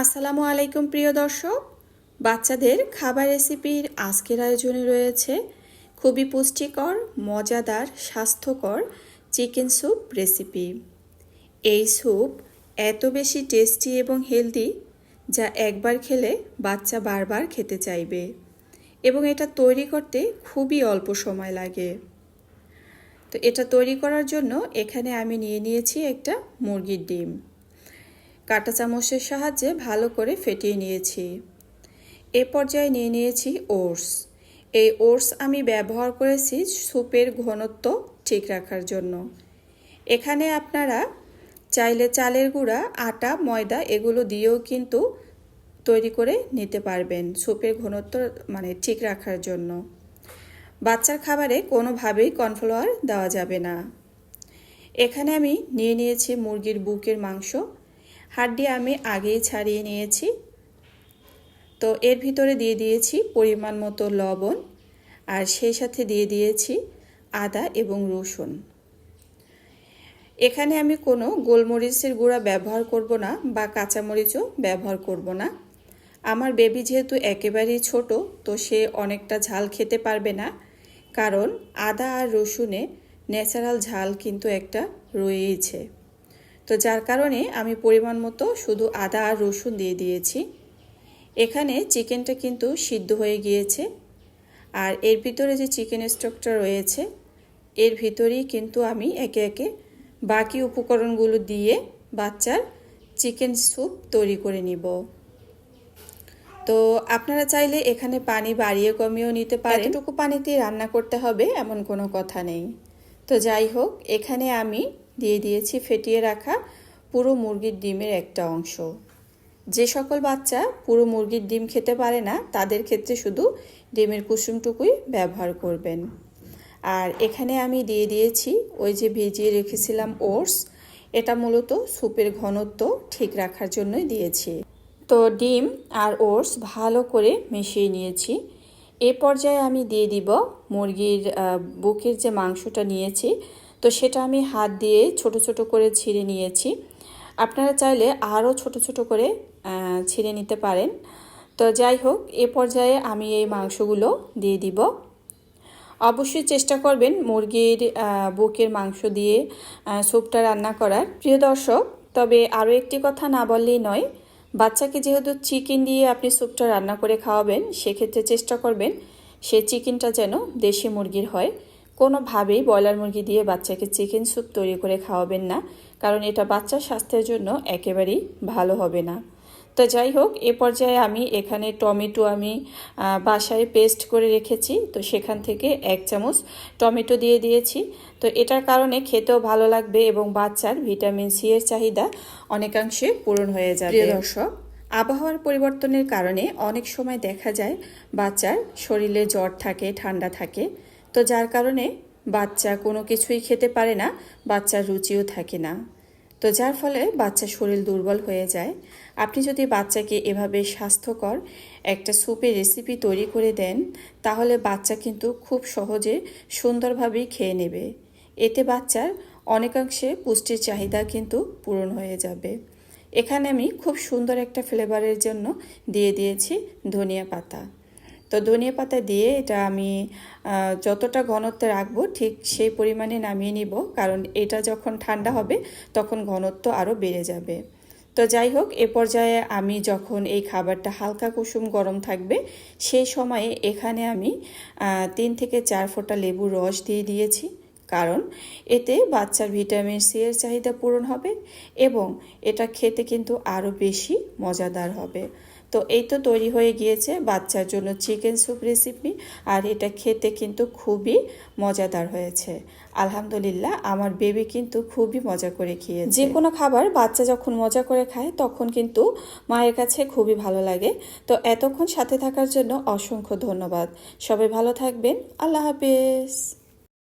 আসসালামু আলাইকুম, প্রিয় দর্শক। বাচ্চাদের খাবার রেসিপির আজকের আয়োজনে রয়েছে খুবই পুষ্টিকর, মজাদার, স্বাস্থ্যকর চিকেন স্যুপ রেসিপি। এই স্যুপ এত বেশি টেস্টি এবং হেলদি যা একবার খেলে বাচ্চা বারবার খেতে চাইবে এবং এটা তৈরি করতে খুবই অল্প সময় লাগে। তো এটা তৈরি করার জন্য এখানে আমি নিয়ে নিয়েছি একটা মুরগির ডিম। কাঁটা চামচের সাহায্যে ভালো করে ফেটিয়ে নিয়েছি। এ পর্যায়ে নিয়ে নিয়েছি ওটস। এই ওটস আমি ব্যবহার করেছি স্যুপের ঘনত্ব ঠিক রাখার জন্য। এখানে আপনারা চাইলে চালের গুঁড়া, আটা, ময়দা এগুলো দিয়েও কিন্তু তৈরি করে নিতে পারবেন স্যুপের ঘনত্ব মানে ঠিক রাখার জন্য। বাচ্চার খাবারে কোনোভাবেই কর্নফ্লাওয়ার দেওয়া যাবে না। এখানে আমি নিয়ে নিয়েছি মুরগির বুকের মাংস হাড্ডি আমি আগেই ছাড়িয়ে নিয়েছি। তো এর ভিতরে দিয়ে দিয়েছি পরিমাণ মতো লবণ আর সেই সাথে দিয়ে দিয়েছি আদা এবং রসুন। এখানে আমি কোনো গোলমরিচের গুঁড়া ব্যবহার করব না বা কাঁচামরিচও ব্যবহার করব না। আমার বেবি যেহেতু একেবারেই ছোট, তো সে অনেকটা ঝাল খেতে পারবে না। কারণ আদা আর রসুনে ন্যাচারাল ঝাল কিন্তু একটা রয়েইছে। তো যার কারণে আমি পরিমাণ মতো শুধু আদা আর রসুন দিয়ে দিয়েছি। এখানে চিকেনটা কিন্তু সিদ্ধ হয়ে গিয়েছে। আর এর ভিতরে যে চিকেন স্টকটা রয়েছে, এর ভিতরেই কিন্তু আমি একে একে বাকি উপকরণগুলো দিয়ে বাচ্চার চিকেন স্যুপ তৈরি করে নিব। তো আপনারা চাইলে এখানে পানি বাড়িয়ে কমিয়েও নিতে পারেন। এতটুকু পানিতেই রান্না করতে হবে, এমন কোনো কথা নেই। তো যাই হোক, এখানে আমি দিয়ে দিয়েছি ফেটিয়ে রাখা পুরো মুরগির ডিমের একটা অংশ। যে সকল বাচ্চা পুরো মুরগির ডিম খেতে পারে না, তাদের ক্ষেত্রে শুধু ডিমের কুসুমটুকুই ব্যবহার করবেন। আর এখানে আমি দিয়ে দিয়েছি ওই যে ভিজিয়ে রেখেছিলাম ওটস, এটা মূলত স্যুপের ঘনত্ব ঠিক রাখার জন্যই দিয়েছি। তো ডিম আর ওটস ভালো করে মিশিয়ে নিয়েছি। এ পর্যায়ে আমি দিয়ে দিব মুরগির বুকের যে মাংসটা নিয়েছি তো সেটা আমি হাত দিয়ে ছোট ছোট করে ছিঁড়ে নিয়েছি। আপনারা চাইলে আরও ছোট ছোট করে ছিঁড়ে নিতে পারেন। তো যাই হোক, এ পর্যায়ে আমি এই মাংসগুলো দিয়ে দিব। অবশ্যই চেষ্টা করবেন মুরগির বুকের মাংস দিয়ে স্যুপটা রান্না করার। প্রিয় দর্শক, তবে আরও একটি কথা না বললেই নয়, বাচ্চাকে যেহেতু চিকেন দিয়ে আপনি স্যুপটা রান্না করে খাওয়াবেন, সেক্ষেত্রে চেষ্টা করবেন সে চিকেনটা যেন দেশি মুরগির হয়। কোনোভাবেই ব্রয়লার মুরগি দিয়ে বাচ্চাকে চিকেন স্যুপ তৈরি করে খাওয়াবেন না, কারণ এটা বাচ্চার স্বাস্থ্যের জন্য একেবারেই ভালো হবে না। তো যাই হোক, এ পর্যায়ে আমি এখানে টমেটো আমি বাসায় পেস্ট করে রেখেছি। তো সেখান থেকে এক চামচ টমেটো দিয়ে দিয়েছি। তো এটার কারণে খেতেও ভালো লাগবে এবং বাচ্চার ভিটামিন সি এর চাহিদা অনেকাংশে পূরণ হয়ে যাবে। দর্শক, আবহাওয়ার পরিবর্তনের কারণে অনেক সময় দেখা যায় বাচ্চার শরীরে জ্বর থাকে, ঠান্ডা থাকে। তো যার কারণে বাচ্চা কোনো কিছুই খেতে পারে না, বাচ্চার রুচিও থাকে না। তো যার ফলে বাচ্চা শরীর দুর্বল হয়ে যায়। আপনি যদি বাচ্চাকে এভাবে স্বাস্থ্যকর একটা স্যুপের রেসিপি তৈরি করে দেন, তাহলে বাচ্চা কিন্তু খুব সহজে সুন্দরভাবেই খেয়ে নেবে। এতে বাচ্চার অনেকাংশে পুষ্টির চাহিদা কিন্তু পূরণ হয়ে যাবে। এখানে আমি খুব সুন্দর একটা ফ্লেভারের জন্য দিয়ে দিয়েছি ধনিয়া পাতা। তো ধনিয়া পাতা দিয়ে এটা আমি যতটা ঘনত্বে রাখব ঠিক সেই পরিমাণে নামিয়ে নিব। কারণ এটা যখন ঠান্ডা হবে তখন ঘনত্ব আরও বেড়ে যাবে। তো যাই হোক, এ পর্যায়ে আমি যখন এই খাবারটা হালকা কুসুম গরম থাকবে সেই সময়ে এখানে আমি তিন থেকে চার ফোঁটা লেবুর রস দিয়ে দিয়েছি। কারণ এতে বাচ্চার ভিটামিন সি এর চাহিদা পূরণ হবে এবং এটা খেতে কিন্তু আরও বেশি মজাদার হবে। তো এই তো তৈরি হয়ে গিয়েছে বাচ্চার জন্য চিকেন স্যুপ রেসিপি আর এটা খেতে কিন্তু খুবই মজাদার হয়েছে। আলহামদুলিল্লাহ আমার বেবি কিন্তু খুবই মজা করে খেয়ে যে কোনো খাবার বাচ্চা যখন মজা করে খায় তখন কিন্তু মায়ের কাছে খুবই ভালো লাগে। তো এতক্ষণ সাথে থাকার জন্য অসংখ্য ধন্যবাদ। সবাই ভালো থাকবেন। আল্লাহ হাফেজ।